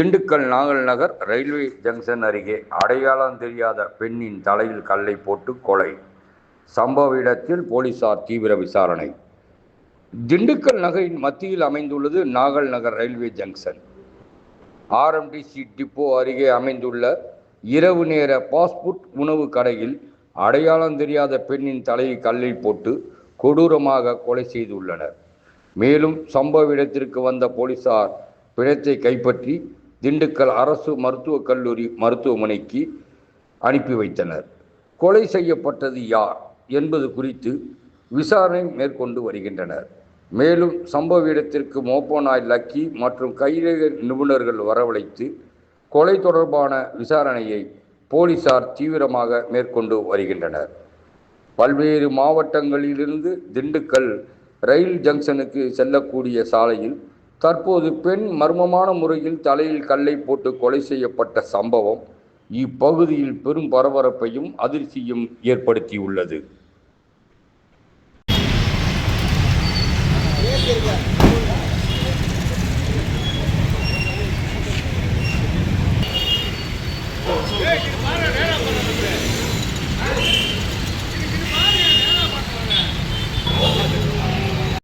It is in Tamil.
திண்டுக்கல் நாகல் நகர் ரயில்வே ஜங்ஷன் அருகே அடையாளம் தெரியாத பெண்ணின் தலையில் கல்லை போட்டு கொலை. சம்பவ இடத்தில் போலீசார் தீவிர விசாரணை. திண்டுக்கல் நகரின் மத்தியில் அமைந்துள்ளது Nagal Nagar railway junction. RMTC depot அருகே அமைந்துள்ள இரவு நேர பாஸ்புட் உணவு கடையில் அடையாளம் தெரியாத பெண்ணின் தலையை கல்லில் போட்டு கொடூரமாக கொலை செய்துள்ளனர். மேலும் சம்பவ இடத்திற்கு வந்த போலீசார் பிணத்தை கைப்பற்றி திண்டுக்கல் அரசு மருத்துவக் கல்லூரி மருத்துவமனைக்கு அனுப்பி வைத்தனர். கொலை செய்யப்பட்டது யார் என்பது குறித்து விசாரணை மேற்கொண்டு வருகின்றனர். மேலும் சம்பவ இடத்திற்கு மோப்போனாய் லக்கி மற்றும் கைரேகை நிபுணர்கள் வரவழைத்து கொலை தொடர்பான விசாரணையை போலீசார் தீவிரமாக மேற்கொண்டு வருகின்றனர். பல்வேறு மாவட்டங்களிலிருந்து திண்டுக்கல் ரயில் ஜங்ஷனுக்கு செல்லக்கூடிய சாலையில் தற்போது பெண் மர்மமான முறையில் தலையில் கல்லை போட்டு கொலை செய்யப்பட்ட சம்பவம் இப்பகுதியில் பெரும் பரபரப்பையும் அதிர்ச்சியும் ஏற்படுத்தியுள்ளது.